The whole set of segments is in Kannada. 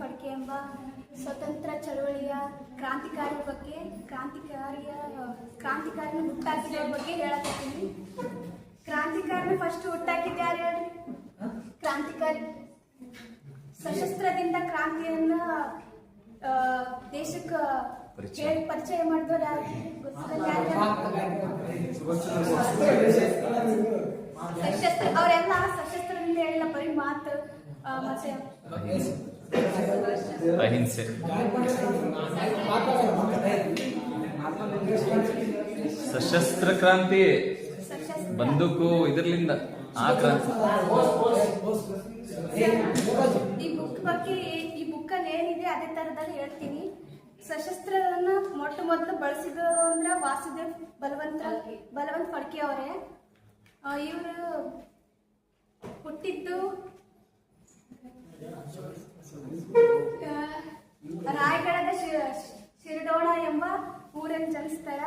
ಫಡ್ಕೆ ಎಂಬ ಸ್ವತಂತ್ರ ಚಳವಳಿಯ ಕ್ರಾಂತಿಕಾರಿ ಬಗ್ಗೆ ಕ್ರಾಂತಿಕಾರಿಯ ಕ್ರಾಂತಿಕಾರಿನ ಹುಟ್ಟಾಕಿದ ಬಗ್ಗೆ ಹೇಳಕತ್ತೀನಿ. ಕ್ರಾಂತಿಕಾರಿನ ಫಸ್ಟ್ ಹುಟ್ಟಾಕಿದ್ದು ಯಾರು ಹೇಳ್ರಿ ಕ್ರಾಂತಿಕಾರಿ. ಸಶಸ್ತ್ರದಿಂದ ಕ್ರಾಂತಿಯನ್ನ ದೇಶಕ್ಕ ಪರಿಚಯ. ಹೇಳಿ ಪರಿಚಯ ಮಾಡಿದವ್ರು ಯಾರು? ಗೊತ್ತಿಲ್ಲ ಯಾರು? ಸಶಸ್ತ್ರ ಅವರೆಲ್ಲ ಸಶಸ್ತ್ರದಿಂದ ಹೇಳಿಲ್ಲ ಬರೀ ಮಾತು ಮತ್ತೆ ಅಹಿಂಸೆ. ಸಶಸ್ತ್ರ ಕ್ರಾಂತಿ, ಬಂದೂಕು ಇದರ್ಲಿಂದ ಆ ಕ್ರಾಂತಿ. ಈ ಬುಕ್ ಬಗ್ಗೆ, ಈ ಬುಕ್ ಅಲ್ಲಿ ಏನಿದೆ ಅದೇ ತರದಲ್ಲಿ ಹೇಳ್ತೀನಿ. ಸಶಸ್ತ್ರವನ್ನ ಮೊಟ್ಟ ಮೊದಲು ಬಳಸಿದವರು ಅಂದ್ರೆ ವಾಸುದೇವ್ ಬಲವಂತ ಬಲವಂತ ಫಡ್ಕೆ ಅವರೇ. ಇವರು ರಾಯಗಢದ ಶಿರಡೋಣ ಎಂಬ ಊರಲ್ಲಿ ಜನಿಸ್ತಾರ.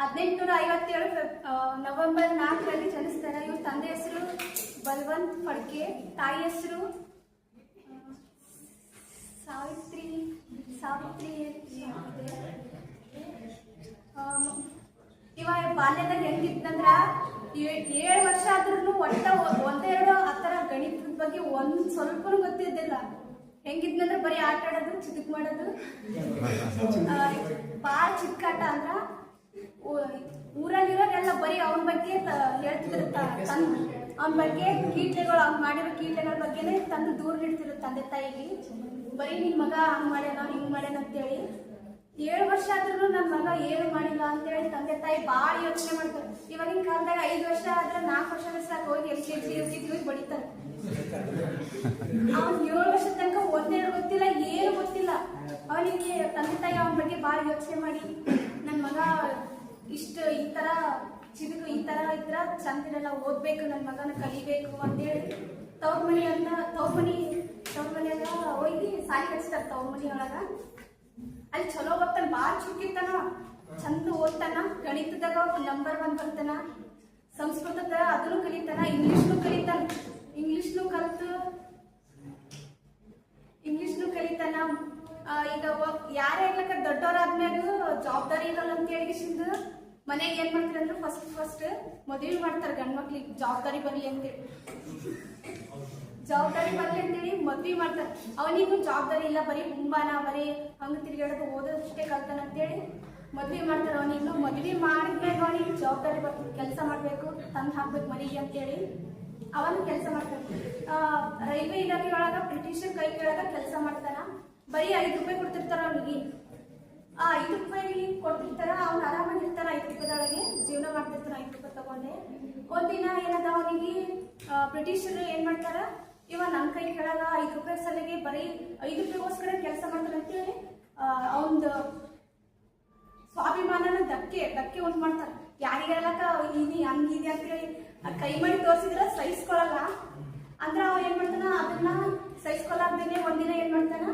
ಹದಿನೆಂಟುನೂರ ಐವತ್ತೇಳು ನವೆಂಬರ್ ನಾಲ್ಕರಲ್ಲಿ ಜನಿಸ್ತಾರೆ. ಇವ್ರ ತಂದೆ ಹೆಸರು ಬಲವಂತ್ ಫಡ್ಕೆ, ತಾಯಿ ಹೆಸರು ಸಾವಿತ್ರಿ ಸಾವಿತ್ರಿ ಇವ ಬಾಲ್ಯದಾಗ ಹೆಂಗಿತ್ತಂದ್ರ ಏಳು ವರ್ಷ ಆದ್ರೂ ಒಟ್ಟ ಒಂದೆರಡು ಆ ಗಣಿತದ ಬಗ್ಗೆ ಒಂದ್ ಸ್ವಲ್ಪನೂ ಗೊತ್ತಿದ್ದಿಲ್ಲ ಹೆಂಗಿದ್ನಂದ್ರ ಬರೀ ಆಟ ಆಡೋದು ಚಿಟಕ್ ಮಾಡೋದು. ಭಾಳ ಚಿಕ್ಕಾಟ ಅಂದ್ರ ಊ- ಊರಲ್ಲಿರೋರೆಲ್ಲ ಬರೀ ಅವನ ಬಗ್ಗೆ ಹೇಳ್ತಿರುತ್ತ ಅವನ ಬಗ್ಗೆ ಕೀಟ್ಲೆಗಳು ಅವ್ನು ಮಾಡಿರೋ ಕೀಟ್ಲೆಗಳ ಬಗ್ಗೆನೇ ತಂದು ದೂರ ಇಡ್ತಿದ್ರು ತಂದೆ ತಾಯಿಗೆ. ಬರೀ ನಿನ್ ಮಗ ಹಂಗ್ ಮಾಡ್ಯಾನ, ಹಿಂಗ್ ಮಾಡ್ಯಾನ ಅಂತೇಳಿ. ಏಳು ವರ್ಷ ಆದ್ರೂ ನನ್ನ ಮಗ ಏನು ಮಾಡಿಲ್ಲ ಅಂತೇಳಿ ತಂದೆ ತಾಯಿ ಭಾಳ ಯೋಚನೆ ಮಾಡ್ತಾರೆ. ಇವಾಗಿನ ಕಾಲದಾಗ ಐದು ವರ್ಷ ಆದ್ರೆ ನಾಲ್ಕು ವರ್ಷ ಸಾಕು, ಹೋಗಿ L K G U K G ಬಡಿತಾರೆ. ಅವ್ನ್ ಏಳು ವರ್ಷ ತನಕ ಒಂದೆರಡು ಗೊತ್ತಿಲ್ಲ, ಏನು ಗೊತ್ತಿಲ್ಲ. ಅವನಿಗೆ ತಂದೆ ತಾಯಿ ಅವನ ಬಗ್ಗೆ ಭಾಳ ಯೋಚನೆ ಮಾಡಿ ನನ್ನ ಮಗ ಇಷ್ಟು ಈ ತರ ಚಿದುಕು ಈ ತರ ಇದ್ರ ಚಂದಿರಲ್ಲ ಓದ್ಬೇಕು ನನ್ನ ಮಗನ ಕಲಿಬೇಕು ಅಂತೇಳಿ ತವ್ರ ಮನಿ ಅಂತ ತವ್ರ ಮನಿ, ತವ್ರ ಮನೆಯಾಗ ಹೋಗಿ ಸಾಲಿ ಹಚ್ತಾರ ತವ್ರ ಒಳಗ. ಅಲ್ಲಿ ಚಲೋ ಓದ್ತಾನ ಭಾಳ ಚುಕ್ಕಿರ್ತಾನ ಚಂದ ಓದ್ತಾನ, ಗಣಿತದಾಗ ನಂಬರ್ ಒನ್ ಬರ್ತಾನ. ಸಂಸ್ಕೃತದ ಅದನ್ನು ಕಲಿತಾನ ಇಂಗ್ಲಿಷ್ನು ಕಲಿತಾನ. ಇಂಗ್ಲಿಷ್ನು ಕಲಿತು ಇಂಗ್ಲಿಷ್ನು ಕಲಿತಾನ. ಈಗ ಯಾರೇ ಇರ್ಲಕ್ಕ ಜವಾಬ್ದಾರಿ ಇರಲ್ಲ ಅಂತ ಮನೆಗೆ ಏನ್ ಮಾಡ್ತಾರೆ ಫಸ್ಟ್ ಫಸ್ಟ್ ಮದುವೆ ಮಾಡ್ತಾರೆ ಗಂಡ್ ಮಕ್ಳಿಗೆ ಜವಾಬ್ದಾರಿ ಬರ್ಲಿ ಅಂತೇಳಿ ಜವಾಬ್ದಾರಿ ಬರ್ಲಿ ಅಂತೇಳಿ ಮದ್ವೆ ಮಾಡ್ತಾರೆ. ಅವನಿಗೂ ಜವಾಬ್ದಾರಿ ಇಲ್ಲ, ಬರೀ ಹುಂಬಾನ ಬರೀ ಹಂಗ ತಿರ್ಗಾಡೋದು ಓದೋದಷ್ಟೇ ಕಲ್ತಾನ ಅಂತೇಳಿ ಮದ್ವೆ ಮಾಡ್ತಾರೆ. ಅವನಿಗೂ ಮದ್ವೆ ಮಾಡಿದ್ಮೇಲೆ ಅವನಿಗೆ, ಜವಾಬ್ದಾರಿ ಬರ್ತದೆ ಕೆಲಸ ಮಾಡ್ಬೇಕು, ತಂದು ಹಾಕ್ಬೇಕು ಮನೆಗೆ ಅಂತೇಳಿ ಅವನು ಕೆಲಸ ಮಾಡ್ತಾನೆ. ರೈಲ್ವೆ ಇಲಾಖೆ ಒಳಗ, ಬ್ರಿಟಿಷರ್ ಕೈ ಕೆಳಗ ಕೆಲಸ ಮಾಡ್ತಾನ. ಬರೀ ಐದು ರೂಪಾಯಿ ಕೊಡ್ತಿರ್ತಾರ ಅವನಿಗೆ. ಆ ಐದು ರೂಪಾಯಿ ಕೊಡ್ತಿರ್ತಾರ, ಅವ್ನು ಆರಾಮಾಗಿ ಇರ್ತಾರ ಐದು ರೂಪಾಯಿದೊಳಗೆ ಜೀವನ ಮಾಡ್ತಿರ್ತಾರ ಐದು ರೂಪಾಯಿ ತಗೊಂಡೆ. ಒಂದಿನ ಏನದ ಅವನಿಗೆ ಬ್ರಿಟಿಷರು ಏನ್ ಮಾಡ್ತಾರ ಇವ ನನ್ನ ಕೈ ಕೆಳಗ ಐದು ರೂಪಾಯಿ ಸಲಿಗೆ ಬರೀ ಐದು ರೂಪಾಯಿಗೋಸ್ಕರ ಕೆಲಸ ಮಾಡ್ತಾರೆ ಅಂತ ಹೇಳಿ ಅವಂದು ಸ್ವಾಭಿಮಾನನ ಧಕ್ಕೆ ಧಕ್ಕೆ ಉಂಟು ಮಾಡ್ತಾರೆ. ಯಾರಿಗೆಲ್ಲ ini ಹಂಗಿದೆ ಅಂತ ಹೇಳಿ ಕೈ ಮಾಡಿ ತೋರಿಸಿದ್ರೆ ಸಹಿಸ್ಕೊಳಲ್ಲ. ಅಂದ್ರೆ ಅವ ಏನ್ ಮಾಡ್ತಾನ, ಅದನ್ನ ಸಹಿಸ್ಕೊಲಾರ್ದೇನೆ ಒಂದಿನ ಏನ್ ಮಾಡ್ತಾನ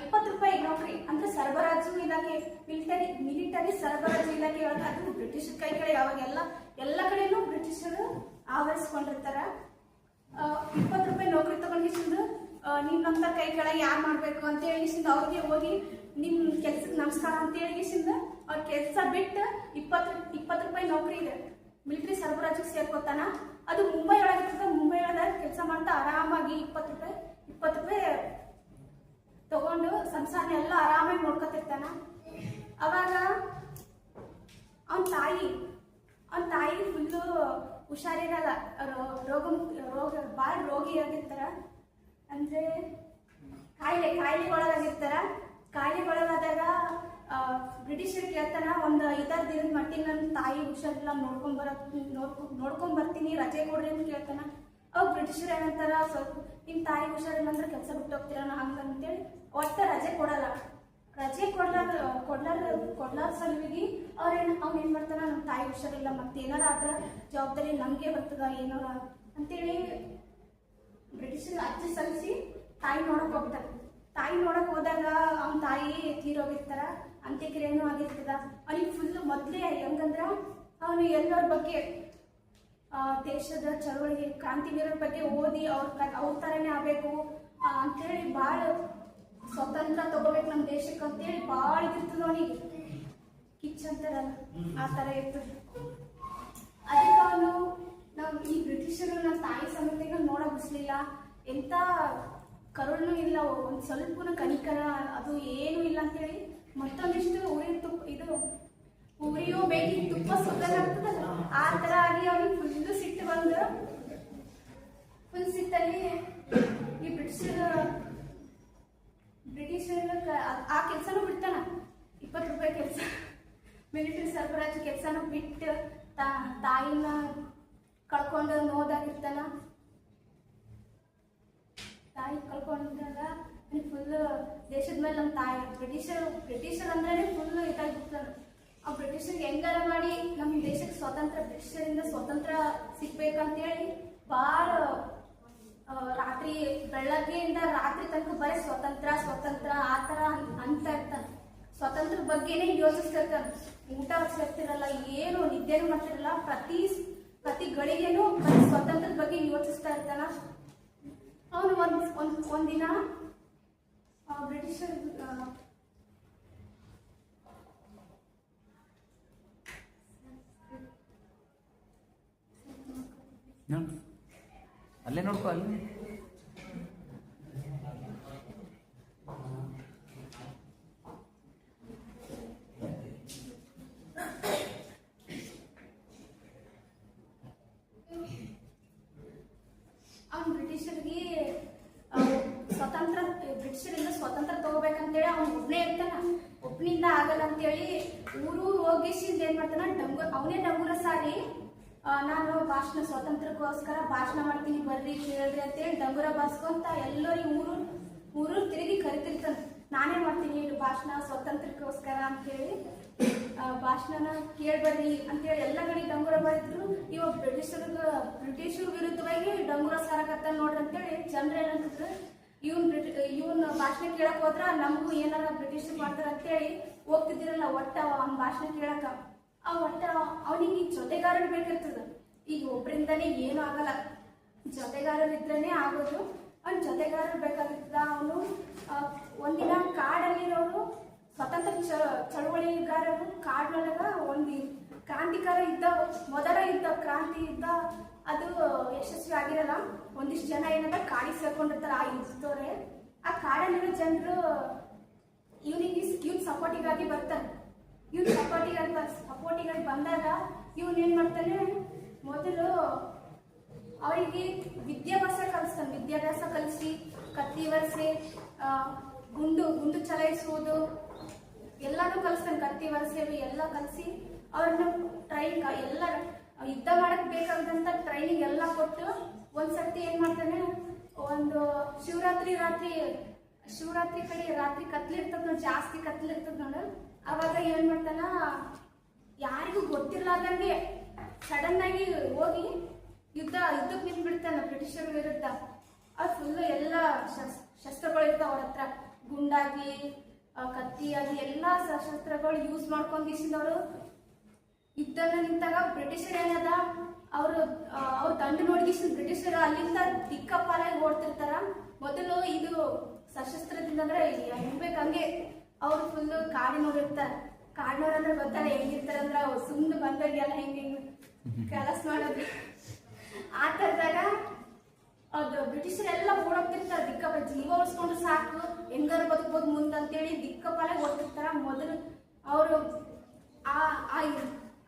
ಇಪ್ಪತ್ತು ರೂಪಾಯಿ ನೌಕರಿ, ಅಂದ್ರೆ ಸರಬರಾಜು ಇಲಾಖೆ, ಮಿಲಿಟರಿ ಮಿಲಿಟರಿ ಸರಬರಾಜು ಇಲಾಖೆ ಒಳಗೆ ಅದು ಬ್ರಿಟಿಷರ್ ಕೈ ಕಡೆ ಯಾವಾಗೆಲ್ಲ, ಎಲ್ಲ ಕಡೆನೂ ಬ್ರಿಟಿಷರು ಆವರಿಸ್ಕೊಂಡಿರ್ತಾರ. ಇಪ್ಪತ್ತು ರೂಪಾಯಿ ನೌಕರಿ ತಗೊಂಡಿಸಿಂದು ನಿನ್ನಂತ ಕೈ ಕೆಳಗೆ ಯಾರು ಮಾಡಬೇಕು ಅಂತ ಹೇಳಿಸಿಂದ ಅವ್ರಿಗೆ ಹೋಗಿ ನಿಮ್ಮ ಕೆಲ್ಸಕ್ಕೆ ನಮಸ್ಕಾರ ಅಂತ ಹೇಳಿಸಿಂದ ಅವ್ರ ಕೆಲಸ ಬಿಟ್ಟು ಇಪ್ಪತ್ತು ಇಪ್ಪತ್ತು ರೂಪಾಯಿ ನೌಕರಿ ಇದೆ. ಮಿಲಿಟರಿ ಸರಬರಾಜಿಗೆ ಸೇರ್ಕೊತಾನ ಅದು ಮುಂಬೈ ಒಳಗಿರ್ತದ ಮುಂಬೈ ಒಳಗೆ ಕೆಲಸ ಮಾಡ್ತಾ ಆರಾಮಾಗಿ ಇಪ್ಪತ್ತು ರೂಪಾಯಿ ಇಪ್ಪತ್ತು ರೂಪಾಯಿ ತಗೊಂಡು ಸಂಸಾರ ಎಲ್ಲ ಆರಾಮಾಗಿ ನೋಡ್ಕೊತಿರ್ತಾನ. ಅವಾಗ ಅವನ ತಾಯಿ ಅವನ ತಾಯಿ ಫುಲ್ಲು ಹುಷಾರಿರಲ್ಲ. ರೋಗ ರೋಗ ಭಾಳ ರೋಗಿಯಾಗಿರ್ತಾರ. ಅಂದ್ರೆ ಕಾಯಿಲೆ ಕಾಯಿಲೆ ಒಳಗಾಗಿರ್ತಾರ ಕಾಯಿಲೆ ಒಳಗಾದಾಗ ಬ್ರಿಟಿಷರ್ ಕೇಳ್ತಾನ ಒಂದು ಐದಾರು ದಿನದ ಮಟ್ಟಿಗೆ ನನ್ನ ತಾಯಿ ಹುಷಾರಿಲ್ಲ, ನೋಡ್ಕೊಂಡ್ ಬರ ನೋಡ್ಕೊ, ನೋಡ್ಕೊಂಡ್ ಬರ್ತೀನಿ, ರಜೆ ಕೊಡ್ರಿ ಅಂತ ಕೇಳ್ತಾನ. ಅವಾಗ ಬ್ರಿಟಿಷರ್ ಏನಂತಾರ, ಸ್ವಲ್ಪ ನಿಮ್ ತಾಯಿ ಹುಷಾರಿಲ್ಲ ಅಂದ್ರೆ ಕೆಲಸ ಬಿಟ್ಟು ಹೋಗ್ತೀರ ಹಂಗಂತೇಳಿ ಒಟ್ಟ ರಜೆ ಕೊಡಲ್ಲ. ರಜೆ ಕೊಡ್ಲಾರ ಕೊಡ್ಲಾರ ಕೊಡ್ಲಾರ ಸಲುವಾಗಿ ಅವ್ರೇನ್ ಅವ್ನ ಏನ್ ಮಾಡ್ತಾರ? ನಮ್ಮ ತಾಯಿ ಹುಷಾರಿಲ್ಲ ಮತ್ತೆ ಏನಾರ ಆದ್ರ ಜವಾಬ್ದಾರಿ ನಮ್ಗೆ ಬರ್ತದ ಏನಾರ ಅಂತೇಳಿ ಬ್ರಿಟಿಷರ್ ಅರ್ಜಿ ಸಲ್ಲಿಸಿ ತಾಯಿ ನೋಡಕ್ ಹೋಗ್ತಾರೆ ತಾಯಿ ನೋಡಕ್ ಹೋದಾಗ ಅವ್ನ ತಾಯಿ ತೀರೋಗಿರ್ತಾರ ಅಂತ್ಯಕ್ರಿಯೆನೂ ಆಗಿರ್ತದ ಅವ್ನಿಗೆ ಫುಲ್ ಮೊದ್ಲೇ ಹೆಂಗಂದ್ರ ಅವನು ಎಲ್ಲರ ಬಗ್ಗೆ ಆ, ದೇಶದ ಚಳವಳಿಗೆ ಕ್ರಾಂತಿವೀರರ ಬಗ್ಗೆ ಓದಿ ಅವ್ರ ಅವ್ರ ಥರನೇ ಆಗಬೇಕು ಅಂತೇಳಿ ಭಾಳ ಸ್ವತಂತ್ರ ತಗೋಬೇಕು ನಮ್ಮ ದೇಶಕ್ಕೆ ಅಂತೇಳಿ ಭಾಳ ಇದಿರ್ತದ ಅವನಿಗೆ ಕಿಚ್ ಅಂತಾರಲ್ಲ ಆ ಥರ ಅವನು ನಾವು ಈ ಬ್ರಿಟಿಷರು ನಮ್ಮ ತಾಯಿ ಸಮೇತ ನೋಡ ಬಿಸ್ಲಿಲ್ಲ ಎಂತ ಕರುಣೂ ಇಲ್ಲ, ಒಂದು ಸ್ವಲ್ಪನೂ ಕನಿಕರ ಅದು ಏನು ಇಲ್ಲ ಅಂತೇಳಿ ಮತ್ತೊಂದಿಷ್ಟು ಉರಿ ತುಪ್ಪ, ಇದು ಉರಿಯೋ ಬೇಗಿ ತುಪ್ಪ ಸುತ್ತಲಾಗ್ತದಲ್ಲ ಆ ಥರ ಆಗಿ ಅವ್ನಿಗೆ ಫುಲ್ ಸಿಟ್ಟು ಬಂದು ಫುಲ್ ಸಿಟ್ಟಲ್ಲಿ ಈ ಬ್ರಿಟಿಷರ ಬ್ರಿಟಿಷರ ಆ ಕೆಲಸನೂ ಬಿಡ್ತಾನ. ಇಪ್ಪತ್ತು ರೂಪಾಯಿ ಕೆಲಸ. ಮಿಲಿಟರಿ ಸರಬರಾಜು ಕೆಲಸನೂ ಬಿಟ್ಟು ತಾ ತಾಯಿನ ಕಳ್ಕೊಂಡು ನೋದಾಗಿರ್ತಾನ. ತಾಯಿ ಕಳ್ಕೊಂಡಾಗ ಫುಲ್ ದೇಶದ ಮೇಲೆ ನಮ್ಮ ತಾಯಿ, ಬ್ರಿಟಿಷರ್ ಬ್ರಿಟಿಷರ್ ಅಂದ್ರೆ ಫುಲ್ ಇದಾಗಿರ್ತಾನ. ಆ ಬ್ರಿಟಿಷರ್ಗೆ ಹೆಂಗಾರ ಮಾಡಿ ನಮ್ಮ ದೇಶಕ್ಕೆ ಸ್ವಾತಂತ್ರ್ಯ, ಬ್ರಿಟಿಷರಿಂದ ಸ್ವಾತಂತ್ರ್ಯ ಸಿಗ್ಬೇಕಂತೇಳಿ ಭಾಳ ರಾತ್ರಿ ಬೆಳಗ್ಗೆಯಿಂದ ರಾತ್ರಿ ತನಕ ಬರೀ ಸ್ವತಂತ್ರ ಸ್ವತಂತ್ರ, ಆ ಥರ ಅಂತ ಇರ್ತಾನೆ. ಸ್ವತಂತ್ರ ಬಗ್ಗೆನೇ ಯೋಚಿಸ್ತಿರ್ತಾನೆ. ಊಟ ಸೇರ್ತಿರಲ್ಲ ಏನು ನಿದ್ದೆನೂ ಮಾಡ್ತಿರಲ್ಲ, ಪ್ರತಿ ಪ್ರತಿ ಗಳಿಗೆನೂ ಬರೀ ಸ್ವತಂತ್ರದ ಬಗ್ಗೆ ಯೋಚಿಸ್ತಾ ಇರ್ತಾನ. ಅವನು ಒಂದ್ ಒಂದ್ ಒಂದಿನ ಬ್ರಿಟಿಷರ್ ಅಲ್ಲೇ ನೋಡ್ಕೋ, ಅಲ್ಲಿ. ಬ್ರಿಟಿಷರಿಗೆ ಸ್ವತಂತ್ರ, ಬ್ರಿಟಿಷರಿಂದ ಸ್ವತಂತ್ರ ತಗೋಬೇಕಂತೇಳಿ ಅವ್ನು ಒಬ್ಬನೇ ಇರ್ತಾನ. ಒಬ್ಬನಿಂದ ಆಗಲ್ಲ ಅಂತೇಳಿ ಊರು ಹೋಗಿಸಿಂದ ಏನ್ ಮಾಡ್ತಾನ? ಡಂಗು, ಅವನೇ ಡಂಗುರ ಸಾರಿ ನಾನು ಭಾಷಣ ಸ್ವಾತಂತ್ರ್ಯಕ್ಕೋಸ್ಕರ ಭಾಷಣ ಮಾಡ್ತೀನಿ, ಬರ್ರಿ ಕೇಳ್ರಿ ಅಂತೇಳಿ ಡಂಗುರ ಬಾಸ್ಕೊಂತ ಎಲ್ಲರಿಗೂ ಊರು ಊರು ತಿರುಗಿ ಕರಿತಿರ್ತಾನೆ. ನಾನೇ ಮಾಡ್ತೀನಿ ಇಲ್ಲಿ ಭಾಷಣ ಸ್ವಾತಂತ್ರ್ಯಕ್ಕೋಸ್ಕರ ಅಂತೇಳಿ. ಭಾಷಣನ ಕೇಳ್ಬರ್ರಿ ಅಂತೇಳಿ ಎಲ್ಲ ಕಡೆ ಡಂಗುರ ಬರಿದ್ರು. ಇವಾಗ ಬ್ರಿಟಿಷರ್ ಬ್ರಿಟಿಷರ್ ವಿರುದ್ಧವಾಗಿ ಡಂಗುರ ಸಾರಕತ್ತ ನೋಡ್ರಿ ಅಂತೇಳಿ ಜನರು ಏನಂತಿದ್ರು. ಇವನ್ ಬ್ರಿಟಿ, ಇವನ್ ಭಾಷಣ ಕೇಳಕ್ ಹೋದ್ರ ನಮಗೂ ಏನಾರ ಬ್ರಿಟಿಷರ್ ಮಾಡ್ತಾರ ಅಂತೇಳಿ ಹೋಗ್ತಿದ್ದಿರಲ್ಲ, ಒಟ್ಟ ಅವ್ನ ಭಾಷಣ ಕೇಳಕ ಆ ಒಟ್ಟ ಅವನಿಗೆ ಜೊತೆಗಾರರು ಬೇಕಿರ್ತದ ಈಗ ಒಬ್ಬರಿಂದನೇ ಏನು ಆಗಲ್ಲ. ಜೊತೆಗಾರರಿದ್ರೇನೆ ಆಗೋದು. ಅವ್ನ ಜೊತೆಗಾರರು ಬೇಕಾಗಿರ್ತದ ಅವನು ಒಂದಿನ ಕಾಡಲ್ಲಿರೋರು, ಸ್ವತಂತ್ರ ಚಳವಳಿಗಾರರು ಕಾಡಿನೊಳಗ ಒಂದು ಕ್ರಾಂತಿಕಾರ ಇದ್ದ, ಮೊದಲ ಇದ್ದ ಕ್ರಾಂತಿ ಇದ್ದ, ಅದು ಯಶಸ್ವಿ ಆಗಿರಲ್ಲ. ಒಂದಿಷ್ಟು ಜನ ಏನಂದ್ರೆ ಕಾಡಿಗೆ ಸೇರ್ಕೊಂಡಿರ್ತಾರೆ ಆ ಇದ್ದವ್ರೆ ಆ ಕಾಡಲ್ಲಿರೋ ಜನರು, ಇವನಿಗೆ, ಇವ್ನ ಸಪೋರ್ಟಿಗಾಗಿ ಬರ್ತಾರೆ ಇವ್ನ ಸಪೋರ್ಟಿಗಾಗಿ ಸಪೋರ್ಟಿಗಾಗಿ ಬಂದಾಗ ಇವನ್ ಏನ್ ಮಾಡ್ತಾನೆ? ಮೊದಲು ಅವರಿಗೆ ವಿದ್ಯಾಭ್ಯಾಸ ಕಲಿಸ್ತಾನೆ. ವಿದ್ಯಾಭ್ಯಾಸ ಕಲಿಸಿ, ಕತ್ತಿ ವರ್ಸೆ ಗುಂಡು ಗುಂಡು ಚಲಾಯಿಸುವುದು, ಎಲ್ಲಾನು ಕಲಿಸ್ತಾನೆ. ಕತ್ತಿ ವರ್ಷೆ ಎಲ್ಲ ಕಲಿಸಿ ಅವ್ರನ್ನ ಟ್ರೈನಿಂಗ್ ಎಲ್ಲ ಯುದ್ಧ ಮಾಡಕ್ ಬೇಕಾದಂತ ಟ್ರೈನಿಂಗ್ ಎಲ್ಲ ಕೊಟ್ಟು ಒಂದ್ಸರ್ತಿ ಏನ್ ಮಾಡ್ತಾನೆ? ಒಂದು ಶಿವರಾತ್ರಿ ರಾತ್ರಿ, ಶಿವರಾತ್ರಿ ಕಡೆ ರಾತ್ರಿ ಕತ್ಲಿರ್ತದ ಜಾಸ್ತಿ ಕತ್ಲಿರ್ತದ ನೋಡು. ಅವಾಗ ಏನ್ ಮಾಡ್ತಾನ? ಯಾರಿಗೂ ಗೊತ್ತಿರ್ಲಾರ್ದಂಗೆ ಸಡನ್ ಆಗಿ ಹೋಗಿ ಯುದ್ಧ ಯುದ್ಧಕ್ಕೆ ನಿಂತ್ಬಿಡ್ತಾನ ಬ್ರಿಟಿಷರ ವಿರುದ್ಧ. ಅದು ಫುಲ್ ಎಲ್ಲ ಶಸ್ ಶಸ್ತ್ರಗಳು ಇರ್ತಾವ ಅವ್ರ ಹತ್ರ. ಗುಂಡಾಗಿ ಆ, ಕತ್ತಿ ಆಗಿ ಎಲ್ಲಾ ಸಶಸ್ತ್ರಗಳು ಯೂಸ್ ಮಾಡ್ಕೊಂಡಿಸಿದವರು ಯುದ್ಧನ ನಿಂತಾಗ ಬ್ರಿಟಿಷರ್ ಏನದ ಅವರು ಅವ್ರ ದಂಡ ನೋಡ್ಗಿಸಿದ ಬ್ರಿಟಿಷರು ಅಲ್ಲಿಂದ ದಿಕ್ಕಪ್ಪಾಲಾಗಿ ಓಡ್ತಿರ್ತಾರ. ಮೊದಲು ಇದು ಸಶಸ್ತ್ರದಿಂದ ಅಂದ್ರೆ ಹೆಂಗ್ಬೇಕಂಗೆ ಅವ್ರು ಫುಲ್ ಕಾಡಿನವ್ರು ಕಾಡಿನವ್ರು ಅಂದ್ರೆ ಗೊತ್ತಲ್ಲ ಹೆಂಗಿರ್ತಾರಂದ್ರ ಅವ್ರು ಸುಮ್ಮನೆ ಬಂದಾಗ ಎಲ್ಲ ಹೆಂಗ್ ಹೆಂಗ್ ಕೆಲಸ ಮಾಡೋದು. ಆ ತರದಾಗ ಅದು ಬ್ರಿಟಿಷರೆಲ್ಲ ಓಡೋಗ್ತಿರ್ತಾರ ದಿಕ್ಕಪ್ಪ. ಜೀವ ಉಳಿಸ್ಕೊಂಡು ಸಾಕು. ಹೆಂಗಾರ ಬದುಕ್ಬೋದು ಮುಂದಂತೇಳಿ ದಿಕ್ಕಪಾಲೆ ಓಡ್ತಿರ್ತಾರ. ಮೊದಲು ಅವರು ಆ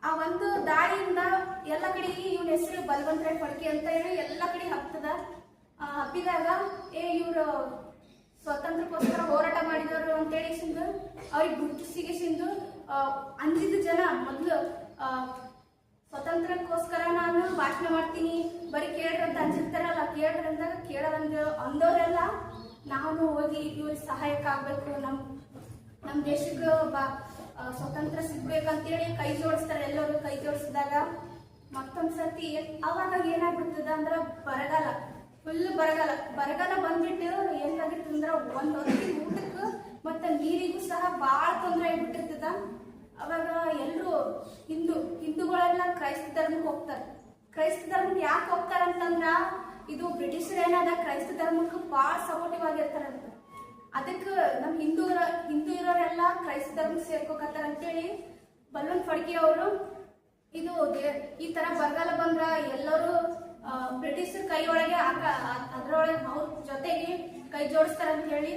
ಆ ಒಂದು ದಾರಿಯಿಂದ ಎಲ್ಲ ಕಡೆ ಇವನ ಹೆಸರು ಬಲವಂತರಾಯ್ ಫಡ್ಕೆ ಅಂತ ಹೇಳಿ ಎಲ್ಲ ಕಡೆ ಆ, ಹಬ್ಬಿದಾಗ ಏ ಇವರು ಸ್ವಾತಂತ್ರ್ಯಕ್ಕೋಸ್ಕರ ಹೋರಾಟ ಮಾಡಿದವರು ಅಂತೇಳಿ ಸಿಂದು ಅವ್ರಿಗೆ ಗುರುತಿಸಿಗೆ ಸಿಂದು ಅಂಜಿದ ಜನ ಮೊದಲು ಸ್ವತಂತ್ರಕ್ಕೋಸ್ಕರ ನಾನು ಭಾಷಣ ಮಾಡ್ತೀನಿ, ಬರೀ ಕೇಳ್ರಿ ಅಂತ ಅಂಜಿರ್ತಾರಲ್ಲ ಕೇಳ್ರಿ ಅಂದಾಗ ಕೇಳೋದಂದ ಅಂದವರೆಲ್ಲ ನಾವು ಹೋಗಿ ಇವ್ರಿಗೆ ಸಹಾಯಕ ಆಗ್ಬೇಕು ನಮ್ಮ ನಮ್ಮ ದೇಶಕ್ಕೆ ಬಾ ಸ್ವತಂತ್ರ ಸಿಗ್ಬೇಕಂತೇಳಿ ಕೈ ಜೋಡಿಸ್ತಾರೆ ಎಲ್ಲರೂ, ಕೈ ಜೋಡಿಸಿದಾಗ ಸರ್ತಿ ಅವಾಗ ಏನಾಗ್ಬಿಡ್ತದ ಅಂದ್ರ ಬರಗಾಲ ಫುಲ್ ಬರಗಾಲ ಬರಗಾಲ ಬಂದ್ಬಿಟ್ಟು ಏನಾಗಿರ್ತದ ಅಂದ್ರ ಒಂದ್ ಹೊತ್ತಿಗೆ ಊಟಕ್ಕೆ ಮತ್ತೆ ನೀರಿಗೂ ಸಹ ಬಾಳ ತೊಂದರೆ ಆಗ್ಬಿಟ್ಟಿರ್ತದ. ಅವಾಗ ಎಲ್ರು ಹಿಂದೂ, ಹಿಂದೂಗಳೆಲ್ಲ ಕ್ರೈಸ್ತ ಧರ್ಮಕ್ಕೆ ಹೋಗ್ತಾರೆ. ಕ್ರೈಸ್ತ ಧರ್ಮಕ್ಕೆ ಯಾಕೆ ಹೋಗ್ತಾರಂತಂದ್ರ ಇದು ಬ್ರಿಟಿಷರ್ ಏನಾದ ಕ್ರೈಸ್ತ ಧರ್ಮಕ್ಕೆ ಭಾಳ ಸಪೋರ್ಟಿವ್ ಆಗಿರ್ತಾರಂತ. ಅದಕ್ಕೆ ನಮ್ಮ ಹಿಂದೂ ಹಿಂದೂ ಇರೋರೆಲ್ಲ ಕ್ರೈಸ್ತ ಧರ್ಮಕ್ಕೆ ಸೇರ್ಕೋಕತ್ತಾರ ಅಂತೇಳಿ ಬಲ್ಲನ್ ಫಡ್ಕೆ ಅವರು ಇದು ಈ ತರ ಬರಗಾಲ ಬಂದ್ರ ಎಲ್ಲರೂ ಬ್ರಿಟಿಷರ ಕೈ ಒಳಗೆ ಅದ್ರೊಳಗೆ ಅವ್ರ ಜೊತೆಗೆ ಕೈ ಜೋಡಿಸ್ತಾರ ಅಂತ ಹೇಳಿ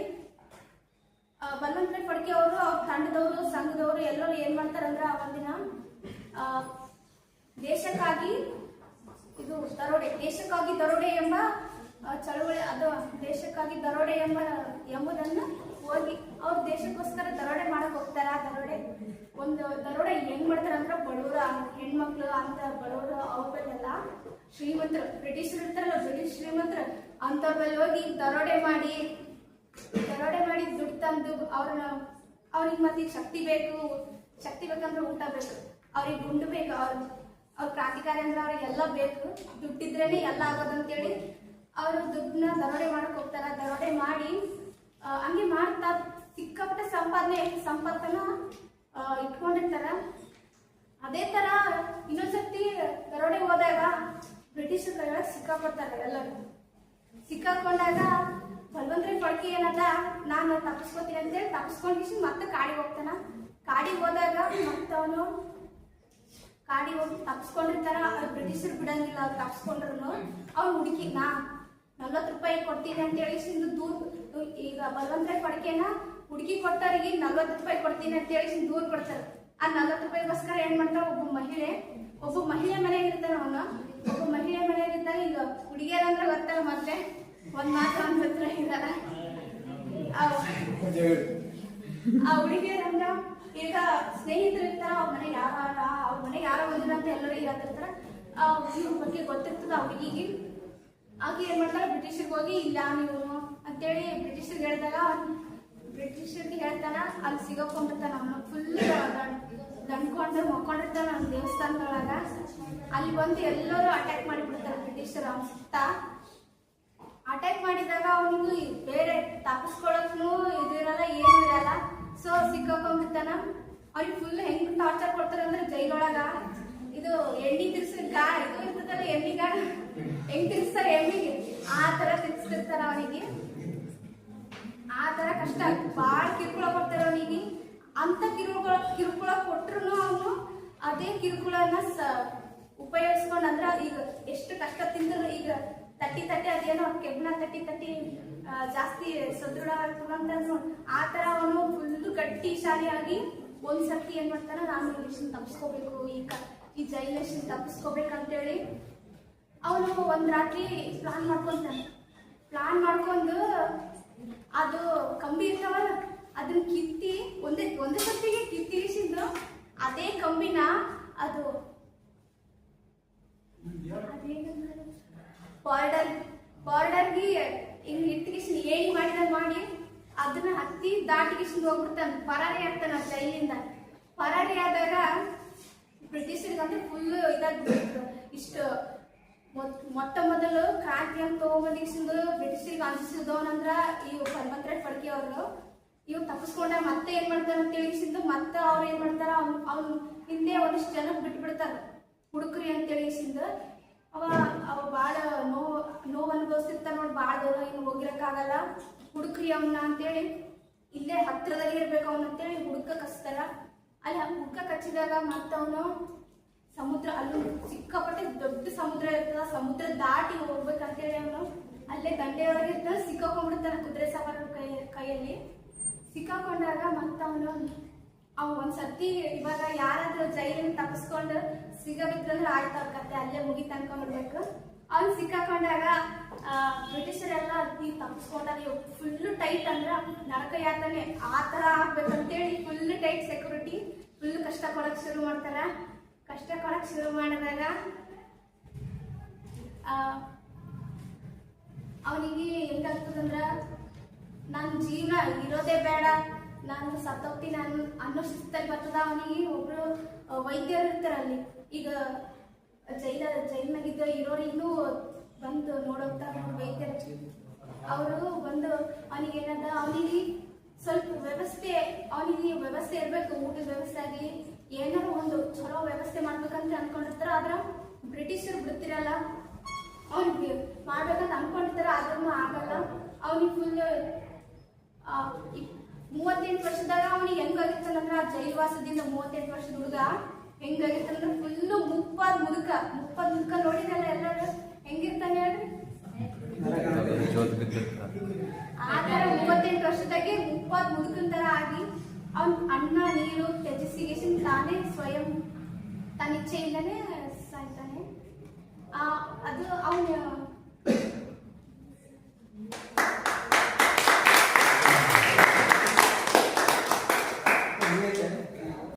ಬಲವಂತರಾಯ್ ಫಡ್ಕೆ ಅವರು, ಅವ್ರ ತಂಡದವರು, ಸಂಘದವರು ಎಲ್ಲರೂ ಏನ್ ಮಾಡ್ತಾರಂದ್ರ ಅವತ್ತಿನ ದೇಶಕ್ಕಾಗಿ ಇದು ದರೋಡೆ, ದೇಶಕ್ಕಾಗಿ ದರೋಡೆ ಎಂಬ ಚಳುವಳಿ, ಅದು ದೇಶಕ್ಕಾಗಿ ದರೋಡೆ ಎಂಬ, ಎಂಬುದನ್ನ ಹೋಗಿ ಅವ್ರ ದೇಶಕ್ಕೋಸ್ಕರ ದರೋಡೆ ಮಾಡಕ್ ಹೋಗ್ತಾರ ದರೋಡೆ? ಒಂದು ದರೋಡೆ ಹೆಂಗ್ ಮಾಡ್ತಾರ ಅಂದ್ರೆ ಬಡವರ, ಹೆಣ್ಮಕ್ಳು ಅಂತ ಬಡವರು, ಅವ್ರಲ್ಲೆಲ್ಲ ಶ್ರೀಮಂತರು, ಬ್ರಿಟಿಷರು ಇರ್ತಾರಲ್ಲ, ಬ್ರಿಟಿಷ್ ಶ್ರೀಮಂತರು, ಅಂತವ್ರಲ್ಲಿ ಹೋಗಿ ದರೋಡೆ ಮಾಡಿ ದರೋಡೆ ಮಾಡಿ ದುಡ್ಡು ತಂದು ಅವ್ರನ್ನ, ಅವ್ರಿಗೆ ಮತ್ತೆ ಶಕ್ತಿ ಬೇಕು, ಶಕ್ತಿ ಬೇಕಂದ್ರೆ ಊಟ ಬೇಕು. ಅವ್ರಿಗೆ ಗುಂಡು ಬೇಕು, ಅವ್ರ ಅವ್ರ ಕ್ರಾಂತಿಕಾರಿ ಅಂದ್ರೆ ಅವ್ರಿಗೆ ಎಲ್ಲ ಬೇಕು. ದುಡ್ಡಿದ್ರೇನೆ ಎಲ್ಲ ಆಗೋದು ಅಂತೇಳಿ ಅವರು ದುಡ್ಡನ್ನ ದರೋಡೆ ಮಾಡಕ್ ಹೋಗ್ತಾರ. ದರೋಡೆ ಮಾಡಿ ಹಂಗೆ ಮಾಡ್ತಾ ಸಿಕ್ಕಾಪಟ್ಟೆ ಸಂಪಾದನೆ ಸಂಪತ್ತನ್ನ ಇಟ್ಕೊಂಡಿರ್ತಾರ. ಅದೇ ತರ ಇನ್ನೊಂದ್ಸತಿ ದರೋಡೆ ಹೋದಾಗ ಬ್ರಿಟಿಷ್ ಕೈಯೊಳಗೆ ಸಿಕ್ಕಾಪಡ್ತಾರೆ ಎಲ್ಲರೂ. ಸಿಕ್ಕಾಕೊಂಡಾಗ ಬಲವಂತರೇ ಪಡ್ಕಿ ಏನದ? ನಾನು ತಪ್ಪಿಸ್ಕೋತೀನಿ ಅಂತೇಳಿ ತಪ್ಪಿಸ್ಕೊಂಡು ಮತ್ತೆ ಕಾಡಿಗೆ ಹೋಗ್ತಾನ. ಕಾಡಿಗೆ ಹೋದಾಗ ಮತ್ತೆ ಅವನು ಕಾಡಿಗೆ ಹೋಗಿ ತಪ್ಪಿಸ್ಕೊಂಡಿರ್ತಾರ ಬ್ರಿಟಿಷರು ಬಿಡಂಗಿಲ್ಲ, ಅವ್ರು ತಪ್ಪಿಸ್ಕೊಂಡ್ರು ಅವ್ನು ಹುಡುಕಿ ನಾ ನಲ್ವತ್ತು ರೂಪಾಯಿ ಕೊಡ್ತೀನಿ ಅಂತ ಹೇಳಿ ಸಿಂದು ದೂರ ಈಗ ಬಲವಂತರೇ ಪಡ್ಕೆನ ಹುಡುಗಿ ಕೊಟ್ಟವರಿಗೆ ನಲ್ವತ್ತು ರೂಪಾಯಿ ಕೊಡ್ತೀನಿ ಅಂತ ಹೇಳಿ ದೂರ ಕೊಡ್ತಾರೆ. ಆ ನಲ್ವತ್ತು ರೂಪಾಯಿಗೋಸ್ಕರ ಏನ್ ಮಾಡ್ತಾರ ಒಬ್ಬ ಮಹಿಳೆ ಒಬ್ಬ ಮಹಿಳೆ ಮನೆಯಾಗ ಇರ್ತಾನ ಅವನು. ಒಬ್ಬ ಮಹಿಳೆ ಮನೆಯಾಗ ಇದ್ದಾಗ ಈಗ ಹುಡುಗಿಯರಂದ್ರೆ ಗೊತ್ತಲ್ಲ ಮತ್ತೆ. ಒಂದ್ ಮಾತು ಒಂದ್ ಹತ್ರ ಆ ಹುಡುಗಿಯರಂದ್ರ ಈಗ ಸ್ನೇಹಿತರು ಅವ್ರ ಮನೆ ಯಾರ ಅವ್ರ ಮನೆ ಯಾರೋ ಬಂದಿರ ಅಂತ ಎಲ್ಲರೂ ಹೇಳ್ತಿರ್ತಾರ ಆ ಹುಡುಗಿ ಬಗ್ಗೆ ಗೊತ್ತಿರ್ತದ ಆ ಹುಡುಗಿಗೆ ಆಗ ಏನ್ ಮಾಡ್ತಾರ, ಬ್ರಿಟಿಷರ್ಗೆ ಹೋಗಿ, ಇಲ್ಲ ನೀವು ಅಂತೇಳಿ ಬ್ರಿಟಿಷರ್ಗೆ ಹೇಳ್ದಾಗ ಬ್ರಿಟಿಷರ್ಗೆ ಹೇಳ್ತಾನ ಅಲ್ಲಿ ಸಿಗೋಕೊಂಡ್ಬಿಡ್ತಾನ ಅವನು. ಫುಲ್ ದಂಡ್ಕೊಂಡು ಮಕ್ಕೊಂಡಿರ್ತಾನ ಅವ್ನ ದೇವಸ್ಥಾನದೊಳಗ. ಅಲ್ಲಿ ಬಂದು ಎಲ್ಲರೂ ಅಟ್ಯಾಕ್ ಮಾಡಿಬಿಡ್ತಾರೆ ಬ್ರಿಟಿಷರ್ ಅವ್ನ ಸುತ್ತ ಅಟ್ಯಾಕ್ ಮಾಡಿದಾಗ ಅವನಿಗೂ ಬೇರೆ ತಪ್ಪಿಸ್ಕೊಳಕ್ನು ಇದಿರಲ್ಲ ಏನು ಇರಲ್ಲ. ಸೊ ಸಿಕ್ಕಾಕೊಂಡ್ಬಿಡ್ತಾನ ಅವ್ರಿಗೆ ಫುಲ್ ಹೆಂಗ್ ಟಾರ್ಚರ್ ಕೊಡ್ತಾರೆ ಅಂದ್ರೆ ಜೈಲೊಳಗ. ಇದು ಎಣ್ಣೆ ತಿರ್ಸಿದ ಗಾ ಇದು ಇರ್ತದಲ್ಲ ಗಾ ಹೆಂಗ್ ತಿರ್ಸ್ತಾರೆ ಎಣ್ಣಿಗೆ ಆ ತರ ತಿರ್ಸ್ತಿರ್ತಾರ ಅವನಿಗೆ. ಆ ತರ ಕಷ್ಟ. ಬಾಳ ಕಿರುಕುಳ ಕೊಡ್ತಾರೆ ಅವನಿಗೆ. ಅಂತ ಕಿರುಕುಳ ಕಿರುಕುಳ ಕೊಟ್ರು ಅವನು ಅದೇ ಕಿರುಕುಳನ ಸ ಉಪಯೋಗಿಸ್ಕೊಂಡು ಈಗ ಎಷ್ಟು ಕಷ್ಟ ತಿಂದ್ರು ಈಗ ತಟ್ಟಿ ತಟ್ಟಿ ಅದೇನೋ ಕೆಬ್ಬನ ತಟ್ಟಿ ತಟ್ಟಿ ಜಾಸ್ತಿ ಸದೃಢ ಅಂತಂದ್ರು ಆ ತರ ಅವನು ಫುಲ್ ಗಟ್ಟಿಶಾಲಿಯಾಗಿ ಒಂದ್ಸರ್ತಿ ಒಂದ್ ಸರ್ತಿ ಏನ್ ಮಾಡ್ತಾನ ನಾನು ಇಲ್ಲಿಂದ ತಪ್ಪಿಸ್ಕೋಬೇಕು ಈ ಕ- ಈ ಜೈಲೇಶನ್ ತಪ್ಪಿಸ್ಕೋಬೇಕಂತೇಳಿ ಅವನು ಒಂದ್ ರಾತ್ರಿ ಪ್ಲಾನ್ ಮಾಡ್ಕೊಂತಾನೆ. ಪ್ಲಾನ್ ಮಾಡ್ಕೊಂಡು ಅದು ಕಂಬಿ ಇರ್ತಾವಲ್ಲ ಅದನ್ನ ಕಿತ್ತಿ ಒಂದೇ ಒಂದೇ ಸರ್ತಿಗೆ ಕಿತ್ತಿರಿಸಿದ್ರು ಅದೇ ಕಂಬಿನ ಅದು ಬಾರ್ಡರ್, ಬಾರ್ಡರ್ಗೆ ಹಿಂಗ್ ಇಟ್ಟಿಗಿಸಿ ಏಣಿ ಮಾಡಿದ ಮಾಡಿ, ಅದನ್ನ ಹತ್ತಿ ದಾಟಿಗಿಸಿಂದ ಹೋಗ್ಬಿಡ್ತಾನೆ ಪರಾರಿ ಆಗ್ತಾನ ಜೈಲಿಂದ. ಪರಾರಿ ಆದಾಗ ಬ್ರಿಟಿಷರಿಗೆ ಅಂದ್ರೆ ಫುಲ್ ಇದಾಗ್ಬಿಟ್ಟಿದ್ರು ಇಷ್ಟು ಮೊತ್- ಮೊಟ್ಟ ಮೊದಲು ಕ್ರಾಂತಿ ಅಂತ ತಗೊಂಬಂದಿಸಿಂದು ಬ್ರಿಟಿಷರಿಗೆ ಅನ್ಸಿದವನಂದ್ರ ಈ ಹನುಮಂತರಾಯ್ ಫಡ್ಕೆ ಅವರು ಇವ್ ತಪ್ಪಿಸ್ಕೊಂಡ ಮತ್ತೆ ಏನ್ ಮಾಡ್ತಾರ ಅಂತ ತಿಳಿಸಿದ್ದು ಮತ್ತೆ ಅವ್ರು ಏನ್ ಮಾಡ್ತಾರ, ಅವ್ನು ಅವ್ನು ಹಿಂದೆ ಒಂದಿಷ್ಟು ಜನ ಬಿಟ್ಬಿಡ್ತಾರ ಹುಡುಕ್ರಿ ಅಂತ ತಿಳಿಸಿಂದ ಅವ ಅವ ಬಾಳ ನೋವು ನೋವು ಅನುಭವಿಸಿರ್ತಾನ ನೋಡಿ ಬಾಳ ದೂರ ಇನ್ನು ಹೋಗಿರಕ್ಕಾಗಲ್ಲ. ಹುಡುಕ್ರಿ ಅವನ್ನ ಅಂತೇಳಿ, ಇಲ್ಲೇ ಹತ್ರದಲ್ಲಿ ಇರ್ಬೇಕು ಅವನ ಅಂತೇಳಿ ಹುಡುಕ ಕಚ್ತಾರ ಅಲ್ಲಿ ಹುಡುಕ ಕಚ್ಚಿದಾಗ ಮತ್ತವನು ಸಮುದ್ರ ಅಲ್ಲಿ ಸಿಕ್ಕಾಪಟ್ಟೆ ದೊಡ್ಡ ಸಮುದ್ರ ಇರ್ತದ, ಸಮುದ್ರ ದಾಟಿ ಹೋಗ್ಬೇಕಂತೇಳಿ ಅವನು. ಅಲ್ಲೇ ದಂಡೆಯೊಳಗೆ ಇರ್ತಾನ ಸಿಕ್ಕಾಕೊಂಡ್ಬಿಡ್ತಾನ ಕುದುರೆ ಸವಾರ ಕೈ, ಕೈಯಲ್ಲಿ. ಸಿಕ್ಕಾಕೊಂಡಾಗ ಮತ್ತವನು, ಅವ ಒಂದ್ಸತಿ ಇವಾಗ ಯಾರಾದ್ರೂ ಜೈಲನ್ನು ತಪ್ಪಿಸ್ಕೊಂಡು ಸಿಗಬಿದ್ರಂದ್ರೆ ಆಯ್ತು ಅವ್ರ ಕತೆ ಅಲ್ಲೇ ಮುಗಿತ ಅನ್ಕೊಂಡ್ಬಿಡ್ಬೇಕು ಅವ್ನು ಸಿಕ್ಕಾಕೊಂಡಾಗ ಬ್ರಿಟಿಷರೆಲ್ಲ ನೀವ್ ತಪ್ಪಿಸ್ಕೊಂಡಾಗ ಫುಲ್ ಟೈಟ್ ಅಂದ್ರೆ ನರಕ ಯಾತನೆ ಆ ತರ ಆಗ್ಬೇಕಂತೇಳಿ ಫುಲ್ ಟೈಟ್ ಸೆಕ್ಯೂರಿಟಿ ಫುಲ್ ಕಷ್ಟ ಕೊಡಕ್ ಶುರು ಮಾಡ್ತಾರ. ಕಷ್ಟ ಕೊಡಕ್ ಶುರು ಮಾಡಿದಾಗ ಅವನಿಗೆ ಹೆಂಗಾಗ್ತದಂದ್ರ ನನ್ನ ಜೀವನ ಇರೋದೇ ಬೇಡ. ನಾನು ಸತ್ತೋಗ್ತೀನಿ ನಾನು ಅನ್ನೋ ಶಿಸ್ತಲ್ಲಿ ಬರ್ತದ ಅವನಿಗೆ. ಒಬ್ರು ವೈದ್ಯರು ಇರ್ತಾರೆ ಅಲ್ಲಿ. ಈಗ ಜೈಲ ಜೈಲ್ನಾಗಿದ್ದ ಇರೋರಿಗೂ ಬಂದು ನೋಡೋಗ್ತಾರ ವೈದ್ಯರು. ಅವರು ಬಂದು ಅವನಿಗೆ ಏನದ ಅವನಿಗೆ ಸ್ವಲ್ಪ ವ್ಯವಸ್ಥೆ ಅವನಿಗೆ ವ್ಯವಸ್ಥೆ ಇರಬೇಕು, ಊಟದ ವ್ಯವಸ್ಥೆ ಆಗಲಿ, ಏನಾರು ಒಂದು ಚಲೋ ವ್ಯವಸ್ಥೆ ಮಾಡ್ಬೇಕಂತ ಅನ್ಕೊಂಡಿರ್ತಾರ, ಆದ್ರ ಬ್ರಿಟಿಷರು ಬಿಡ್ತಿರಲ್ಲ. ಅವ್ನಿಗೆ ಮಾಡ್ಬೇಕಂತ ಅನ್ಕೊಂಡಿರ್ತಾರ ಆದ್ರೂ ಆಗಲ್ಲ. ಅವನಿಗೆ ಫುಲ್ ಮೂವತ್ತೆಂಟು ವರ್ಷದಾಗ ಅವನಿಗೆ ಹೆಂಗಾಗಿರ್ತಾನಂದ್ರ ಜೈಲ್ವಾಸದಿಂದ ಮೂವತ್ತೆಂಟು ವರ್ಷದ ಹುಡುಗ ಹೆಂಗಾಗಿರ್ತಾನಂದ್ರ ಫುಲ್ಲು ಮುಪ್ಪಾದ ಮುದುಕ, ಮುಪ್ಪಾದ್ ಮುದುಕ ನೋಡಿದಲ್ಲ ಎಲ್ಲರೂ? ಹೆಂಗಿರ್ತಾನೆ ಹೇಳ್ರಿ? ಆತರ ಮೂವತ್ತೆಂಟು ವರ್ಷದಾಗೆ ಮುಪ್ಪಾದ್ ಮುದುಕನ್ ತರ ಆಗಿ ಅವನ್ ಅಣ್ಣ, ನೀರು, ತ್ಯಜಿಸಿಗೇಶನ್ ತಾನೇ ಸ್ವಯಂ ತನ್ನ ಇಚ್ಛೆಯಿಂದಾನೇ ಸಾಯ್ತಾನೆ. ಅದು ಅವನ